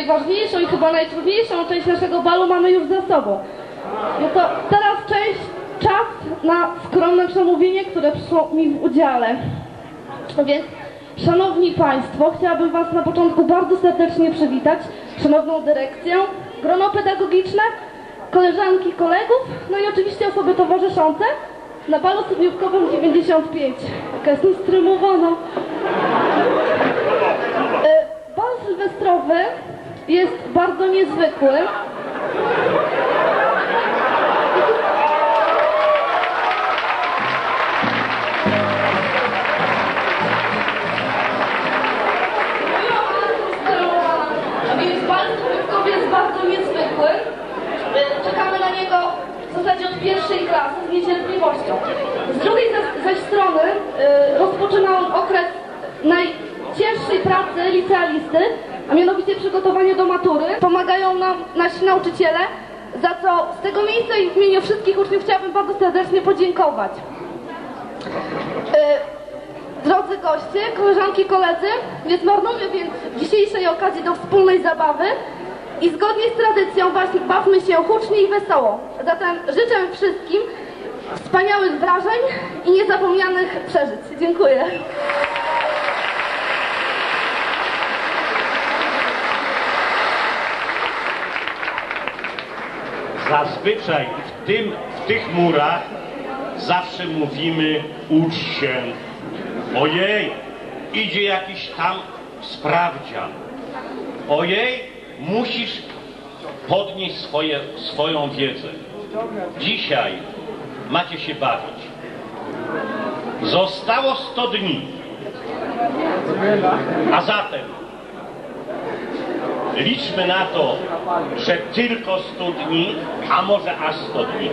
najważniejszą i chyba najtrudniejszą część naszego balu mamy już za sobą. No to teraz część, czas na skromne przemówienie, które przyszło mi w udziale. Więc, szanowni państwo, chciałabym was na początku bardzo serdecznie przywitać, szanowną dyrekcję, grono pedagogiczne, koleżanki, kolegów, no i oczywiście osoby towarzyszące na balu studniówkowym 95. Jaka jestem strymowana. E, Bal sylwestrowy jest bardzo niezwykły. A mianowicie przygotowanie do matury. Pomagają nam nasi nauczyciele, za co z tego miejsca i w imieniu wszystkich uczniów chciałabym bardzo serdecznie podziękować. E, Drodzy goście, koleżanki, koledzy, nie zmarnujmy więc dzisiejszej okazji do wspólnej zabawy i zgodnie z tradycją baw- bawmy się hucznie i wesoło. Zatem życzę wszystkim wspaniałych wrażeń i niezapomnianych przeżyć. Dziękuję. Zazwyczaj w, tym, w tych murach zawsze mówimy ucz się. Ojej, idzie jakiś tam sprawdzian. Ojej, musisz podnieść swoje, swoją wiedzę. Dzisiaj macie się bawić. Zostało 100 dni. A zatem Liczmy na to, że tylko 100 dni, a może aż 100 dni.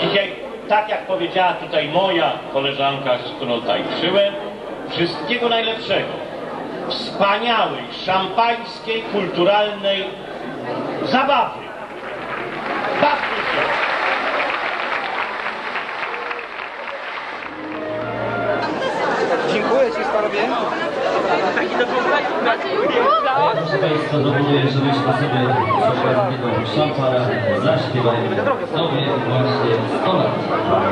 Dzisiaj, tak jak powiedziała tutaj moja koleżanka, z którą tańczyłem, wszystkiego najlepszego. Wspaniałej, szampańskiej, kulturalnej zabawy. Bawmy się! Dziękuję Ci starowie. Proszę Państwa, proponuję, żebyśmy sobie przeszłego szampana zaśpiewali sobie właśnie 100 lat.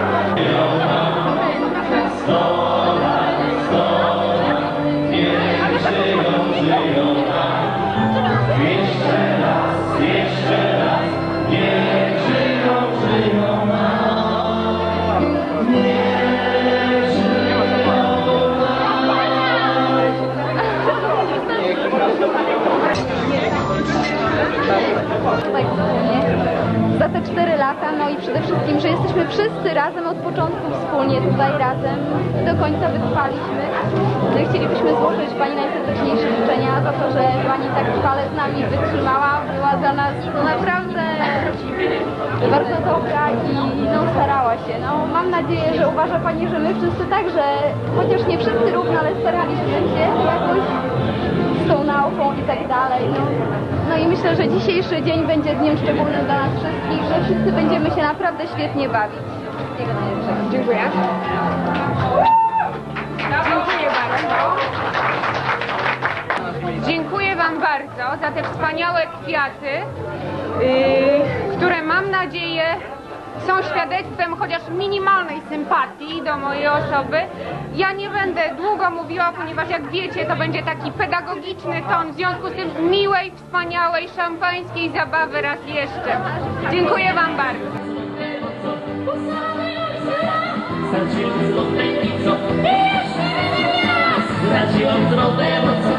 Wszyscy razem od początku wspólnie tutaj razem, do końca wytrwaliśmy. No chcielibyśmy złożyć Pani najserdeczniejsze życzenia za to, że Pani tak trwale z nami wytrzymała, była dla nas no naprawdę bardzo dobra i no, starała się. No, mam nadzieję, że uważa Pani, że my wszyscy także, chociaż nie wszyscy równo, ale staraliśmy się jakoś z tą nauką i tak dalej. No, no i myślę, że dzisiejszy dzień będzie dniem szczególnym dla nas wszystkich, wszyscy będziemy się naprawdę świetnie bawić. Wszystkiego najlepszego. Dziękuję. Dziękuję bardzo. Dziękuję Wam bardzo za te wspaniałe kwiaty, yy, które mam nadzieję są świadectwem chociaż minimalnej sympatii do mojej osoby. Ja nie będę długo mówiła, ponieważ jak wiecie, to będzie taki pedagogiczny ton, w związku z tym miłej, wspaniałej, szampańskiej zabawy raz jeszcze. Dziękuję Wam bardzo. Bo co?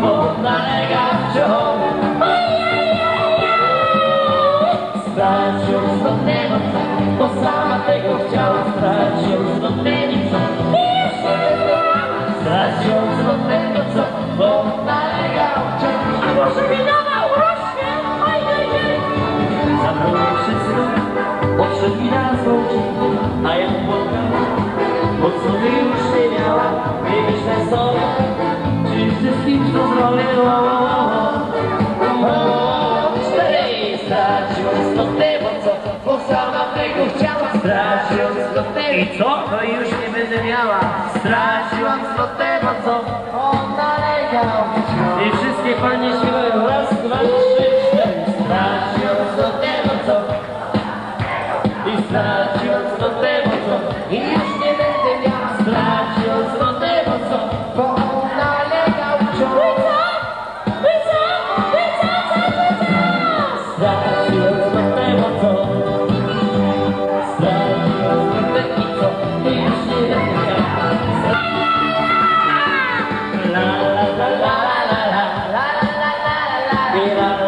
một đại Straciłam złotego I co? No już nie będę miała Straciłam złotego, co on nalegał I wszystkie panie śpiewają Raz, dwa, trzy, cztery Straciłam złotego, co I straciłam złotego, co I już Verá